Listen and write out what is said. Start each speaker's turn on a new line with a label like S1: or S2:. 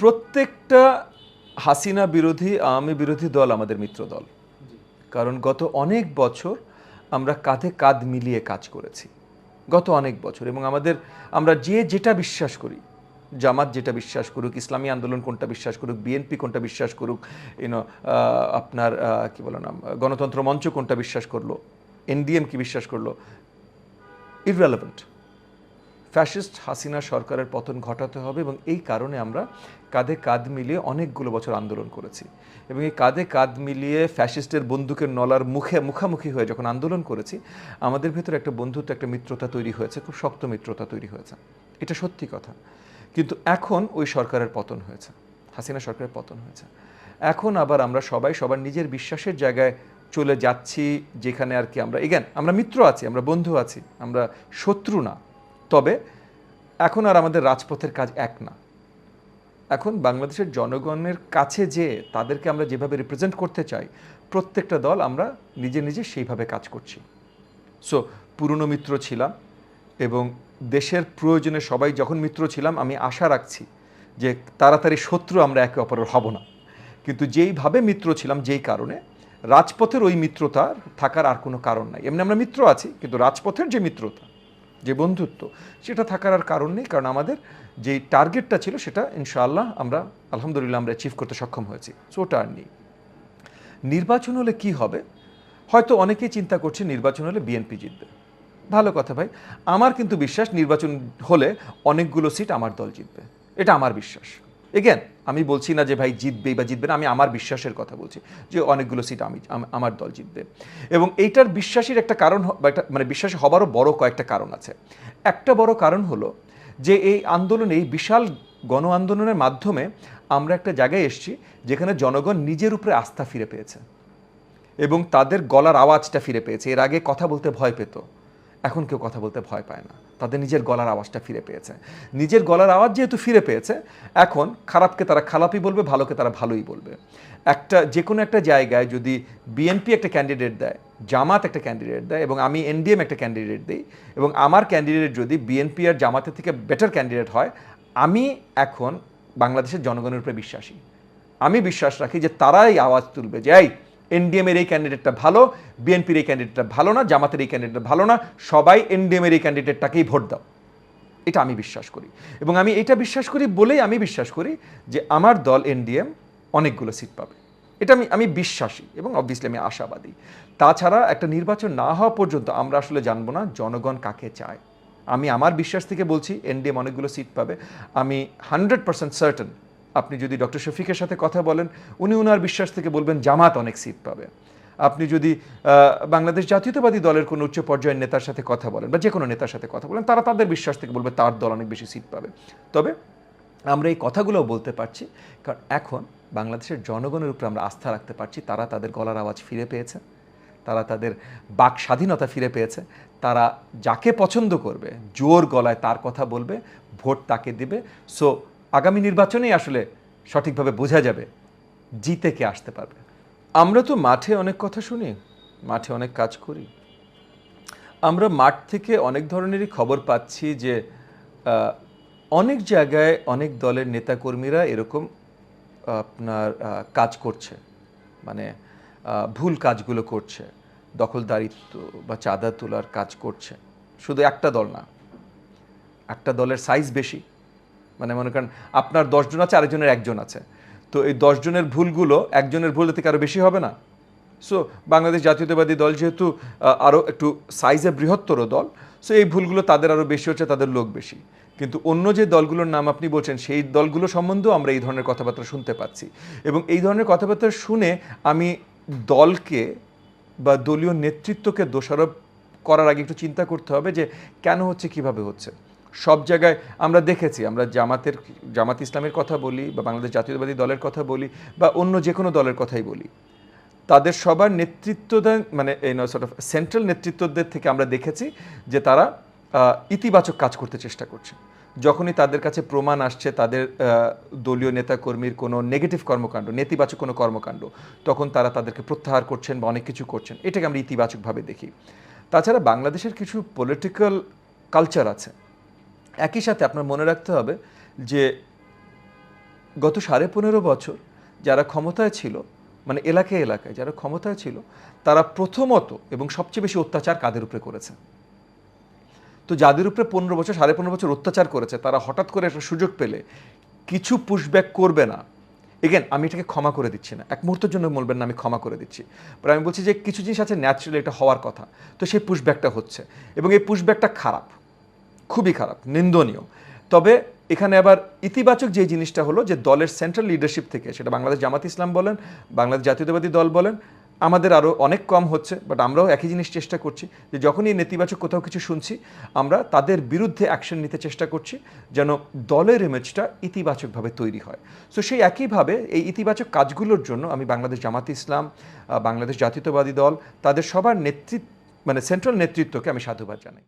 S1: প্রত্যেকটা হাসিনা বিরোধী আওয়ামী বিরোধী দল আমাদের মিত্র দল। কারণ গত অনেক বছর আমরা কাঁধে কাঁধ মিলিয়ে কাজ করেছি। গত অনেক বছর এবং আমাদের আমরা যে যেটা বিশ্বাস করি জামাত যেটা বিশ্বাস করুক ইসলামী আন্দোলন কোনটা বিশ্বাস করুক বিএনপি কোনটা বিশ্বাস করুক ইউনো আপনার কি বলে নাম গণতন্ত্র মঞ্চ কোনটা বিশ্বাস করল এনডিএম কি বিশ্বাস করল ইররেলেভেন্ট ফ্যাসিস্ট হাসিনা সরকারের পতন ঘটাতে হবে এবং এই কারণে আমরা কাঁধে কাঁধ মিলিয়ে অনেকগুলো বছর আন্দোলন করেছি। এবং এই কাঁধে কাঁধ মিলিয়ে ফ্যাসিস্টের বন্দুকের নলার মুখে মুখামুখি হয়ে যখন আন্দোলন করেছি, আমাদের ভেতরে একটা বন্ধুত্ব, একটা মিত্রতা তৈরি হয়েছে, খুব শক্ত মিত্রতা তৈরি হয়েছে। এটা সত্যি কথা। কিন্তু এখন ওই সরকারের পতন হয়েছে, হাসিনা সরকারের পতন হয়েছে। এখন আবার আমরা সবাই, সবার নিজের বিশ্বাসের জায়গায় চলে যাচ্ছি, যেখানে আর কি আমরা এগেন আমরা মিত্র আছি, আমরা বন্ধু আছি, আমরা শত্রু না। তবে এখন আর আমাদের রাজপথের কাজ এক না। এখন বাংলাদেশের জনগণের কাছে যে তাদেরকে আমরা যেভাবে রিপ্রেজেন্ট করতে চাই, প্রত্যেকটা দল আমরা নিজে নিজে সেইভাবে কাজ করছি। সো পুরনো মিত্র ছিলাম এবং দেশের প্রয়োজনে সবাই যখন মিত্র ছিলাম, আমি আশা রাখছি যে তাড়াতাড়ি শত্রু আমরা একে অপরের হব না। কিন্তু যেইভাবে মিত্র ছিলাম, যেই কারণে রাজপথের ওই মিত্রতা থাকার আর কোনো কারণ নাই। এমনি আমরা মিত্র আছি, কিন্তু রাজপথের যে মিত্রতা যে বন্ধুত্ব, সেটা থাকার আর কারণ নেই, কারণ আমাদের যে টার্গেটটা ছিল সেটা ইনশাআল্লাহ আমরা, আলহামদুলিল্লাহ আমরা অ্যাচিভ করতে সক্ষম হয়েছি। সো ওটা আর নেই। নির্বাচন হলে কি হবে? হয়তো অনেকেই চিন্তা করছে নির্বাচন হলে বিএনপি জিতবে। ভালো কথা ভাই, আমার কিন্তু বিশ্বাস নির্বাচন হলে অনেকগুলো সিট আমার দল জিতবে। এটা আমার বিশ্বাস। এগেন আমি বলছি না যে ভাই জিতবেই বা জিতবে না, আমি আমার বিশ্বাসের কথা বলছি যে অনেকগুলো সিট আমি আমার দল জিতবে। এবং এইটার বিশ্বাসের একটা কারণ একটা মানে বিশ্বাস হবারও বড় কয়েকটা কারণ আছে। একটা বড় কারণ হলো যে এই আন্দোলনে, এই বিশাল গণ আন্দোলনের মাধ্যমে আমরা একটা জায়গায় এসেছি যেখানে জনগণ নিজের উপরে আস্থা ফিরে পেয়েছে এবং তাদের গলার আওয়াজটা ফিরে পেয়েছে। এর আগে কথা বলতে ভয় পেত। এখন কেউ কথা বলতে ভয় পায় না। তাদের নিজের গলার আওয়াজটা ফিরে পেয়েছে। নিজের গলার আওয়াজ যেহেতু ফিরে পেয়েছে, এখন খারাপকে তারা খারাপই বলবে, ভালোকে তারা ভালোই বলবে। একটা যে কোনো একটা জায়গায় যদি বিএনপি একটা ক্যান্ডিডেট দেয়, জামাত একটা ক্যান্ডিডেট দেয়, এবং আমি এনডিএম একটা ক্যান্ডিডেট দিই, এবং আমার ক্যান্ডিডেট যদি বিএনপি আর জামাতের থেকে বেটার ক্যান্ডিডেট হয়, আমি এখন বাংলাদেশের জনগণের উপরে বিশ্বাসী। আমি বিশ্বাস রাখি যে তারাই আওয়াজ তুলবে যে, এই এনডিএম এর এই ক্যান্ডিডেটটা ভালো বিএনপির এই ক্যান্ডিডেটটা ভালো না, জামাতের এই ক্যান্ডিডেটটা ভালো না, সবাই এনডিএম এর এই ক্যান্ডিডেটটাকেই ভোট দাও। এটা আমি বিশ্বাস করি। এবং আমি এটা বিশ্বাস করি বলেই আমি বিশ্বাস করি যে আমার দল এনডিএম অনেকগুলো সিট পাবে। এটা আমি আমি বিশ্বাসী এবং অবভিয়াসলি আমি আশাবাদী। তাছাড়া একটা নির্বাচন না হওয়া পর্যন্ত আমরা আসলে জানব না জনগণ কাকে চায়। আমি আমার বিশ্বাস থেকে বলছি এনডিএম অনেকগুলো সিট পাবে। আমি হান্ড্রেড পার্সেন্ট সার্টেন আপনি যদি ডক্টর শফিকের সাথে কথা বলেন, উনি ওনার বিশ্বাস থেকে বলবেন জামাত অনেক সিট পাবে। আপনি যদি বাংলাদেশ জাতীয়তাবাদী দলের কোনো উচ্চ পর্যায়ের নেতার সাথে কথা বলেন বা যে কোনো নেতার সাথে কথা বলেন, তারা তাদের বিশ্বাস থেকে বলবে তার দল অনেক বেশি সিট পাবে। তবে আমরা এই কথাগুলোও বলতে পারছি, কারণ এখন বাংলাদেশের জনগণের উপরে আমরা আস্থা রাখতে পারছি, তারা তাদের গলার আওয়াজ ফিরে পেয়েছে, তারা তাদের বাক স্বাধীনতা ফিরে পেয়েছে, তারা যাকে পছন্দ করবে, জোর গলায় তার কথা বলবে, ভোট তাকে দিবে। সো আগামী নির্বাচনেই আসলে সঠিকভাবে বোঝা যাবে জিতে কে আসতে পারবে। আমরা তো মাঠে অনেক কথা শুনি, মাঠে অনেক কাজ করি। আমরা মাঠ থেকে অনেক ধরনেরই খবর পাচ্ছি যে অনেক জায়গায় অনেক দলের নেতাকর্মীরা এরকম আপনার কাজ করছে। মানে ভুল কাজগুলো করছে, দখলদারিত্ব বা চাঁদা তোলার কাজ করছে। শুধু একটা দল না, একটা দলের সাইজ বেশি। মানে মনে করেন আপনার দশজন আছে, আরেকজনের একজন আছে। তো এই দশজনের ভুলগুলো একজনের ভুল থেকে আরও বেশি হবে না? সো বাংলাদেশ জাতীয়তাবাদী দল যেহেতু আরও একটু সাইজে বৃহত্তর দল সো এই ভুলগুলো তাদের আরও বেশি হচ্ছে, তাদের লোক বেশি। কিন্তু অন্য যে দলগুলোর নাম আপনি বলছেন, সেই দলগুলো সম্বন্ধেও আমরা এই ধরনের কথাবার্তা শুনতে পাচ্ছি। এবং এই ধরনের কথাবার্তা শুনে আমি দলকে বা দলীয় নেতৃত্বকে দোষারোপ করার আগে একটু চিন্তা করতে হবে যে কেন হচ্ছে, কীভাবে হচ্ছে। সব জায়গায় আমরা দেখেছি, আমরা জামাতের, জামাত ইসলামের কথা বলি বা বাংলাদেশ জাতীয়তাবাদী দলের কথা বলি বা অন্য যে কোনো দলের কথাই বলি। তাদের সবার নেতৃত্বদান মানে এই সর্ট অফ সেন্ট্রাল নেতৃত্বদের থেকে আমরা দেখেছি যে তারা ইতিবাচক কাজ করতে চেষ্টা করছে। যখনই তাদের কাছে প্রমাণ আসছে তাদের দলীয় নেতাকর্মীর কোনো নেগেটিভ কর্মকাণ্ড, নেতিবাচক কোনো কর্মকাণ্ড, তখন তারা তাদেরকে প্রত্যাহার করছেন বা অনেক কিছু করছেন। এটাকে আমরা ইতিবাচকভাবে দেখি। তাছাড়া বাংলাদেশের কিছু পলিটিক্যাল কালচার আছে। একই সাথে আপনার মনে রাখতে হবে যে গত সাড়ে পনেরো বছর যারা ক্ষমতায় ছিল মানে এলাকায় এলাকায় যারা ক্ষমতায় ছিল, তারা প্রথমত এবং সবচেয়ে বেশি অত্যাচার কাদের উপরে করেছে? তো যাদের উপরে পনেরো বছর, সাড়ে পনেরো বছর অত্যাচার করেছে, তারা হঠাৎ করে একটা সুযোগ পেলে কিছু পুশব্যাক করবে না। এগেন আমি এটাকে ক্ষমা করে দিচ্ছি না। এক মুহূর্তের জন্য বলবেন না, আমি ক্ষমা করে দিচ্ছি। বাট আমি বলছি যে কিছু জিনিস আছে ন্যাচারালি এটা হওয়ার কথা। তো সেই পুশব্যাকটা হচ্ছে। এবং এই পুশব্যাকটা খারাপ। খুবই খারাপ, নিন্দনীয়। তবে এখানে আবার ইতিবাচক যে জিনিসটা হলো যে দলের সেন্ট্রাল লিডারশিপ থেকে, সেটা বাংলাদেশ জামাত ইসলাম বলেন, বাংলাদেশ জাতীয়তাবাদী দল বলেন, আমাদের আরও অনেক কম হচ্ছে বাট আমরাও একই জিনিস চেষ্টা করছি যে যখনই নেতিবাচক কোথাও কিছু শুনছি, আমরা তাদের বিরুদ্ধে অ্যাকশন নিতে চেষ্টা করছি যেন দলের ইমেজটা ইতিবাচকভাবে তৈরি হয়। সো সেই একইভাবে এই ইতিবাচক কাজগুলোর জন্য আমি বাংলাদেশ জামাত ইসলাম বাংলাদেশ জাতীয়তাবাদী দল, তাদের সবার নেতৃত্ব মানে সেন্ট্রাল নেতৃত্বকে আমি সাধুবাদ জানাই।